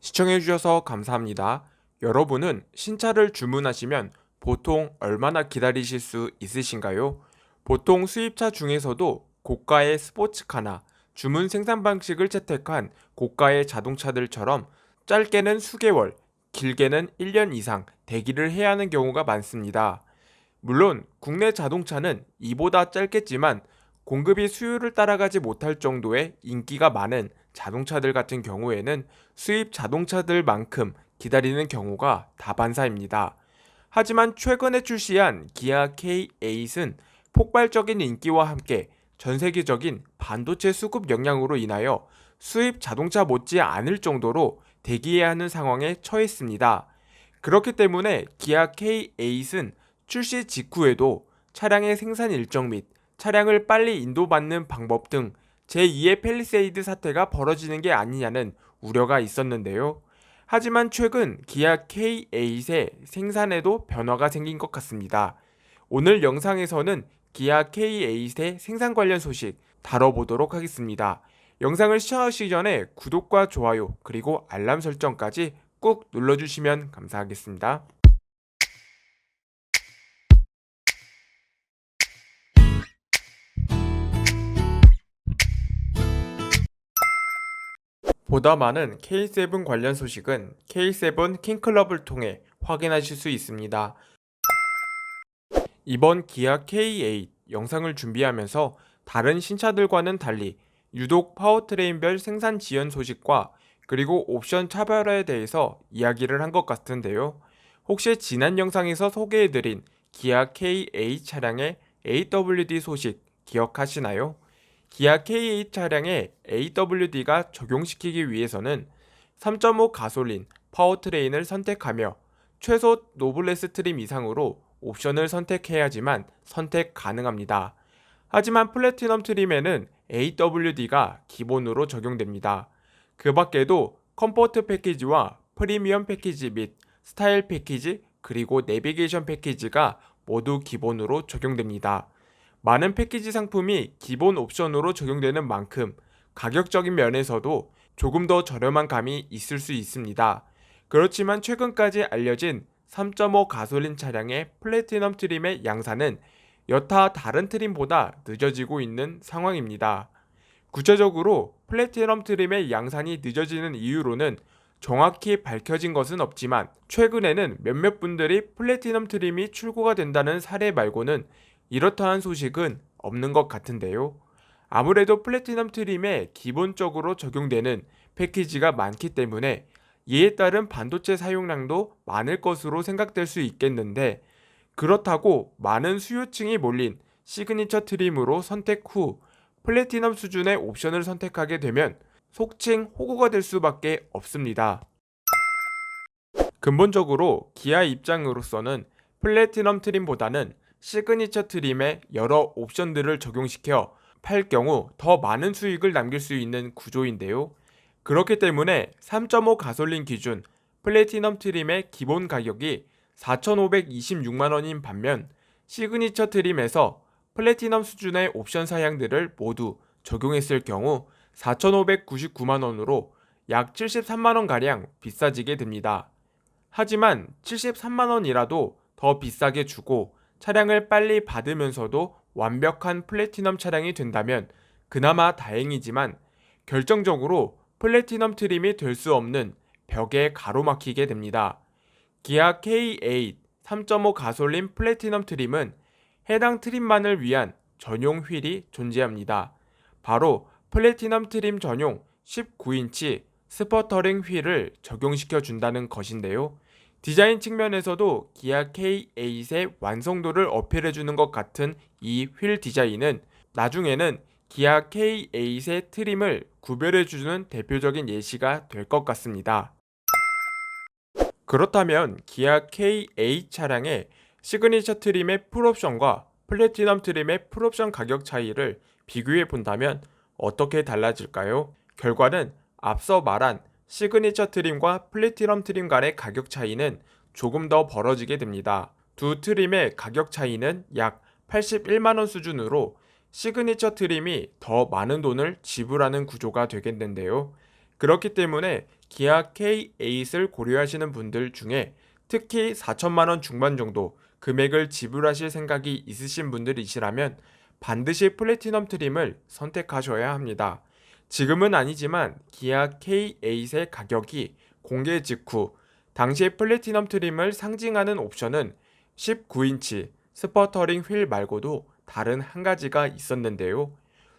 시청해주셔서 감사합니다. 여러분은 신차를 주문하시면 보통 얼마나 기다리실 수 있으신가요? 보통 수입차 중에서도 고가의 스포츠카나 주문 생산 방식을 채택한 고가의 자동차들처럼 짧게는 수개월, 길게는 1년 이상 대기를 해야 하는 경우가 많습니다. 물론 국내 자동차는 이보다 짧겠지만 공급이 수요를 따라가지 못할 정도의 인기가 많은 자동차들 같은 경우에는 수입 자동차들만큼 기다리는 경우가 다반사입니다. 하지만 최근에 출시한 기아 K8은 폭발적인 인기와 함께 전 세계적인 반도체 수급 영향으로 인하여 수입 자동차 못지 않을 정도로 대기해야 하는 상황에 처했습니다. 그렇기 때문에 기아 K8은 출시 직후에도 차량의 생산 일정 및 차량을 빨리 인도받는 방법 등 제2의 펠리세이드 사태가 벌어지는 게 아니냐는 우려가 있었는데요. 하지만 최근 기아 K8의 생산에도 변화가 생긴 것 같습니다. 오늘 영상에서는 기아 K8의 생산 관련 소식 다뤄보도록 하겠습니다. 영상을 시청하시기 전에 구독과 좋아요 그리고 알람 설정까지 꾹 눌러주시면 감사하겠습니다. 보다 많은 K7 관련 소식은 K7 킹클럽을 통해 확인하실 수 있습니다. 이번 기아 K8 영상을 준비하면서 다른 신차들과는 달리 유독 파워트레인별 생산 지연 소식과 그리고 옵션 차별화에 대해서 이야기를 한 것 같은데요. 혹시 지난 영상에서 소개해드린 기아 K8 차량의 AWD 소식 기억하시나요? 기아 K8 차량에 AWD가 적용시키기 위해서는 3.5 가솔린 파워트레인을 선택하며 최소 노블레스 트림 이상으로 옵션을 선택해야지만 선택 가능합니다. 하지만 플래티넘 트림에는 AWD가 기본으로 적용됩니다. 그 밖에도 컴포트 패키지와 프리미엄 패키지 및 스타일 패키지 그리고 내비게이션 패키지가 모두 기본으로 적용됩니다. 많은 패키지 상품이 기본 옵션으로 적용되는 만큼 가격적인 면에서도 조금 더 저렴한 감이 있을 수 있습니다. 그렇지만 최근까지 알려진 3.5 가솔린 차량의 플래티넘 트림의 양산은 여타 다른 트림보다 늦어지고 있는 상황입니다. 구체적으로 플래티넘 트림의 양산이 늦어지는 이유로는 정확히 밝혀진 것은 없지만 최근에는 몇몇 분들이 플래티넘 트림이 출고가 된다는 사례 말고는 이렇다한 소식은 없는 것 같은데요. 아무래도 플래티넘 트림에 기본적으로 적용되는 패키지가 많기 때문에 이에 따른 반도체 사용량도 많을 것으로 생각될 수 있겠는데 그렇다고 많은 수요층이 몰린 시그니처 트림으로 선택 후 플래티넘 수준의 옵션을 선택하게 되면 속칭 호구가 될 수밖에 없습니다. 근본적으로 기아 입장으로서는 플래티넘 트림보다는 시그니처 트림에 여러 옵션들을 적용시켜 팔 경우 더 많은 수익을 남길 수 있는 구조인데요. 그렇기 때문에 3.5 가솔린 기준 플래티넘 트림의 기본 가격이 4,526만 원인 반면 시그니처 트림에서 플래티넘 수준의 옵션 사양들을 모두 적용했을 경우 4,599만 원으로 약 73만 원 가량 비싸지게 됩니다. 하지만 73만 원이라도 더 비싸게 주고 차량을 빨리 받으면서도 완벽한 플래티넘 차량이 된다면 그나마 다행이지만 결정적으로 플래티넘 트림이 될 수 없는 벽에 가로막히게 됩니다. 기아 K8 3.5 가솔린 플래티넘 트림은 해당 트림만을 위한 전용 휠이 존재합니다. 바로 플래티넘 트림 전용 19인치 스퍼터링 휠을 적용시켜 준다는 것인데요. 디자인 측면에서도 기아 K8의 완성도를 어필해 주는 것 같은 이 휠 디자인은 나중에는 기아 K8의 트림을 구별해 주는 대표적인 예시가 될 것 같습니다. 그렇다면 기아 K8 차량의 시그니처 트림의 풀옵션과 플래티넘 트림의 풀옵션 가격 차이를 비교해 본다면 어떻게 달라질까요? 결과는 앞서 말한 시그니처 트림과 플래티넘 트림 간의 가격 차이는 조금 더 벌어지게 됩니다. 두 트림의 가격 차이는 약 81만원 수준으로 시그니처 트림이 더 많은 돈을 지불하는 구조가 되겠는데요. 그렇기 때문에 기아 K8을 고려하시는 분들 중에 특히 4천만 원 중반 정도 금액을 지불하실 생각이 있으신 분들이시라면 반드시 플래티넘 트림을 선택하셔야 합니다. 지금은 아니지만 기아 K8의 가격이 공개 직후 당시 플래티넘 트림을 상징하는 옵션은 19인치 스퍼터링 휠 말고도 다른 한 가지가 있었는데요.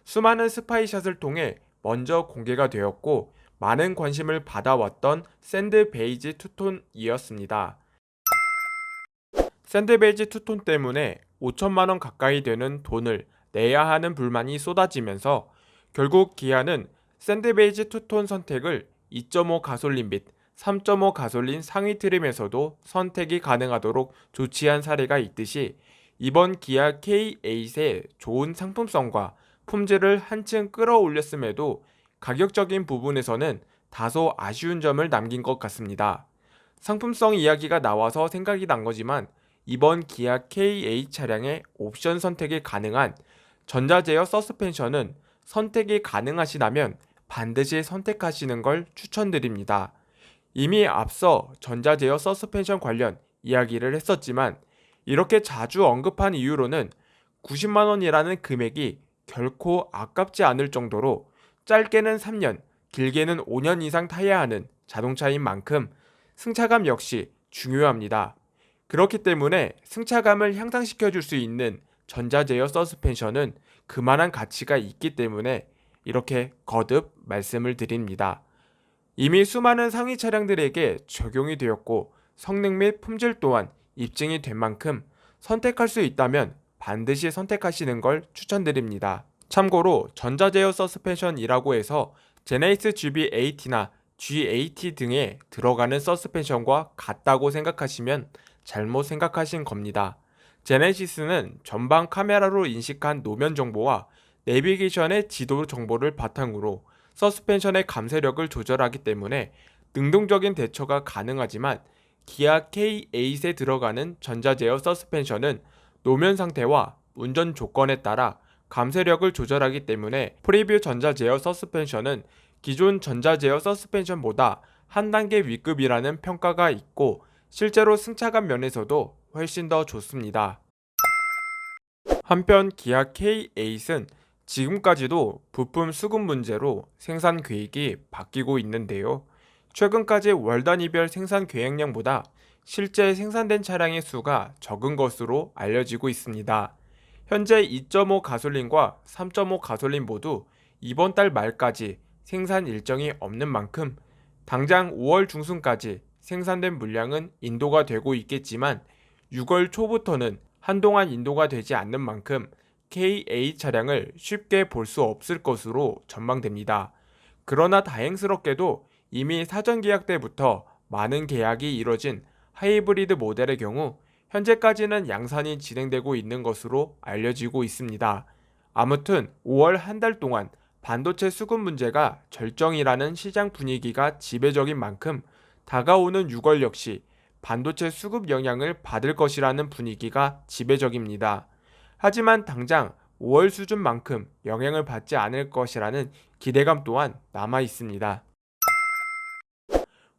수많은 스파이샷을 통해 먼저 공개가 되었고 많은 관심을 받아왔던 샌드 베이지 투톤이었습니다. 샌드 베이지 투톤 때문에 5천만 원 가까이 되는 돈을 내야 하는 불만이 쏟아지면서 결국 기아는 샌드 베이지 투톤 선택을 2.5 가솔린 및 3.5 가솔린 상위 트림에서도 선택이 가능하도록 조치한 사례가 있듯이 이번 기아 K8의 좋은 상품성과 품질을 한층 끌어올렸음에도 가격적인 부분에서는 다소 아쉬운 점을 남긴 것 같습니다. 상품성 이야기가 나와서 생각이 난 거지만 이번 기아 K8 차량의 옵션 선택이 가능한 전자제어 서스펜션은 선택이 가능하시다면 반드시 선택하시는 걸 추천드립니다. 이미 앞서 전자제어 서스펜션 관련 이야기를 했었지만 이렇게 자주 언급한 이유로는 90만 원이라는 금액이 결코 아깝지 않을 정도로 짧게는 3년, 길게는 5년 이상 타야 하는 자동차인 만큼 승차감 역시 중요합니다. 그렇기 때문에 승차감을 향상시켜 줄 수 있는 전자제어 서스펜션은 그만한 가치가 있기 때문에 이렇게 거듭 말씀을 드립니다. 이미 수많은 상위 차량들에게 적용이 되었고 성능 및 품질 또한 입증이 된 만큼 선택할 수 있다면 반드시 선택하시는 걸 추천드립니다. 참고로 전자제어 서스펜션이라고 해서 제네이스 GB80나 G80 등에 들어가는 서스펜션과 같다고 생각하시면 잘못 생각하신 겁니다. 제네시스는 전방 카메라로 인식한 노면 정보와 내비게이션의 지도 정보를 바탕으로 서스펜션의 감쇄력을 조절하기 때문에 능동적인 대처가 가능하지만 기아 K8에 들어가는 전자제어 서스펜션은 노면 상태와 운전 조건에 따라 감쇄력을 조절하기 때문에 프리뷰 전자제어 서스펜션은 기존 전자제어 서스펜션보다 한 단계 위급이라는 평가가 있고 실제로 승차감 면에서도 훨씬 더 좋습니다. 한편 기아 K8은 지금까지도 부품 수급 문제로 생산 계획이 바뀌고 있는데요. 최근까지 월 단위별 생산 계획량보다 실제 생산된 차량의 수가 적은 것으로 알려지고 있습니다. 현재 2.5 가솔린과 3.5 가솔린 모두 이번 달 말까지 생산 일정이 없는 만큼 당장 5월 중순까지 생산된 물량은 인도가 되고 있겠지만 6월 초부터는 한동안 인도가 되지 않는 만큼 K8 차량을 쉽게 볼 수 없을 것으로 전망됩니다. 그러나 다행스럽게도 이미 사전 계약 때부터 많은 계약이 이뤄진 하이브리드 모델의 경우 현재까지는 양산이 진행되고 있는 것으로 알려지고 있습니다. 아무튼 5월 한 달 동안 반도체 수급 문제가 절정이라는 시장 분위기가 지배적인 만큼 다가오는 6월 역시 반도체 수급 영향을 받을 것이라는 분위기가 지배적입니다. 하지만 당장 5월 수준만큼 영향을 받지 않을 것이라는 기대감 또한 남아 있습니다.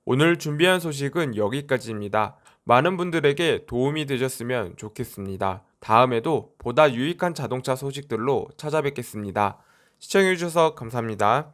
오늘 준비한 소식은 여기까지입니다. 많은 분들에게 도움이 되셨으면 좋겠습니다. 다음에도 보다 유익한 자동차 소식들로 찾아뵙겠습니다. 시청해주셔서 감사합니다.